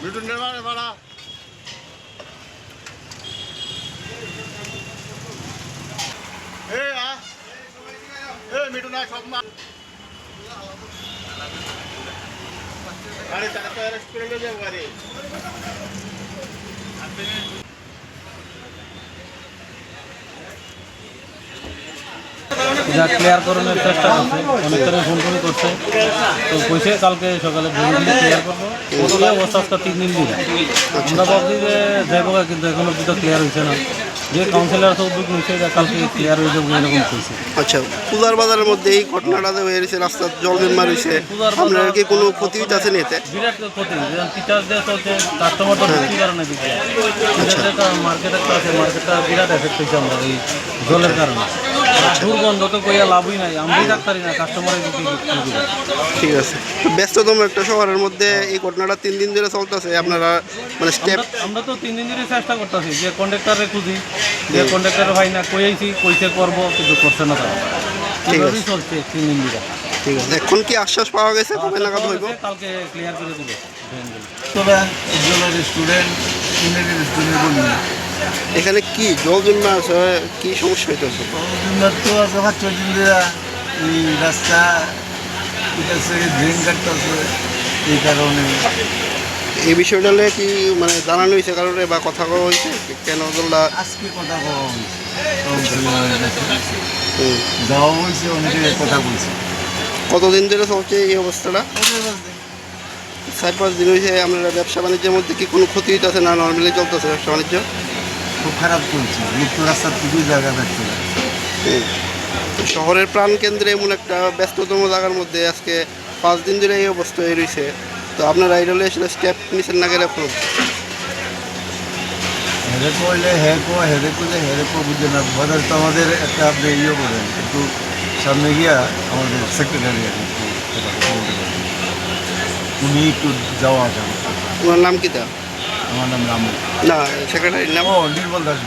মিঠুন নেওয়া ভাড়া এ আ এ মিঠুন আয় সব মা। আরে তারা তো অ্যারেস্ট করে নিয়ে যাব আরে। যা ক্লিয়ার করানোর চেষ্টা করছে অনেকটা ফোন ফোন করছে। তো কইছে কালকে সকালে ক্লিয়ার করব। ওই অবস্থা আজকে তিন দিন দিন আমরা ভাবছি যে যাব কিন্তু এখন অব্দি তো ক্লিয়ার হয়েছে না। যে কাউন্সিলর তো উদ্যোগ নিচ্ছে যে কালকে ক্লিয়ার হয়ে যাব এরকম কইছে। আচ্ছা পূজার বাজারের মধ্যে এই ঘটনাটা যে হয়েছে রাস্তার জল জন্মা রয়েছে আপনার কি কোনো ক্ষতি হইতেছে না এতে? বিরাট ক্ষতি টিচারদের চলছে কাস্টমার তো বিক্রি করে না দিচ্ছে মার্কেট একটা আছে মার্কেটটা বিরাট এফেক্ট হয়েছে আমরা এই জলের কারণে। দুর্গন্ধ তো কইয়া লাভই নাই আমরাই ডাক্তারি না কাস্টমারের বিক্রি ঠিক আছে। তো ব্যস্ততম একটা শহরের মধ্যে এই ঘটনাটা তিন দিন ধরে চলতেছে আপনারা মানে স্টেপ আমরা- তো তিন দিন ধরে চেষ্টা করতেছি যে কন্ডাক্টারে খুঁজি যে কন্ডাক্টার ভাই না কইছি কইছে করব কিন্তু করছে না তারা। ঠিক আছে। চলছে তিন দিন ধরে। ঠিক আছে। এখন কি আশ্বাস পাওয়া গেছে? কবে নাগাদ হইব? কালকে ক্লিয়ার করে দিবে। ভ্যানগুলো। স্টুডেন্ট ইউনাইটেড স্টুডেন্ট বলি এখানে কি জল জন্মা আছে? কি সমস্যা হইতেছে? তো আছে এই রাস্তা উঠেছে ড্রেন কাটতেছে এই কারণে। এই বিষয়টা নিয়ে কি মানে জানানো হয়েছে কারণে বা কথা কওয়া হয়েছে? কেন আজকে কথা কওয়া হয়েছে। যাওয়া হয়েছে অনেকে কথা বলছে। কতদিন ধরে চলছে এই অবস্থাটা? চার পাঁচ দিন হয়েছে আপনারা ব্যবসা বাণিজ্যের মধ্যে কি কোনো ক্ষতি হইতেছে না নর্মালি চলতেছে ব্যবসা বাণিজ্য খুব খারাপ চলছে। মুক্ত রাস্তার টুকুই জায়গা থাকছে না শহরের প্রাণকেন্দ্রে এমন একটা ব্যস্ততম জায়গার মধ্যে আজকে পাঁচ দিন ধরে এই অবস্থা হয়ে রয়েছে। তো আপনারা এই রলে আসলে স্টেপ নিচ্ছেন না গেলে এখন? হেরে করলে হ্যাঁ কো হেরে করলে হেরে কো বুঝে না? বাজার তো আমাদের একটা আপনি ইয়ে করেন একটু সামনে গিয়া আমাদের সেক্রেটারি একটু বলতে পারেন। উনি একটু যাওয়া যাবে ওনার নাম কি তা আমার নাম রামু। না সেক্রেটারির নাম ও নির্মল দাস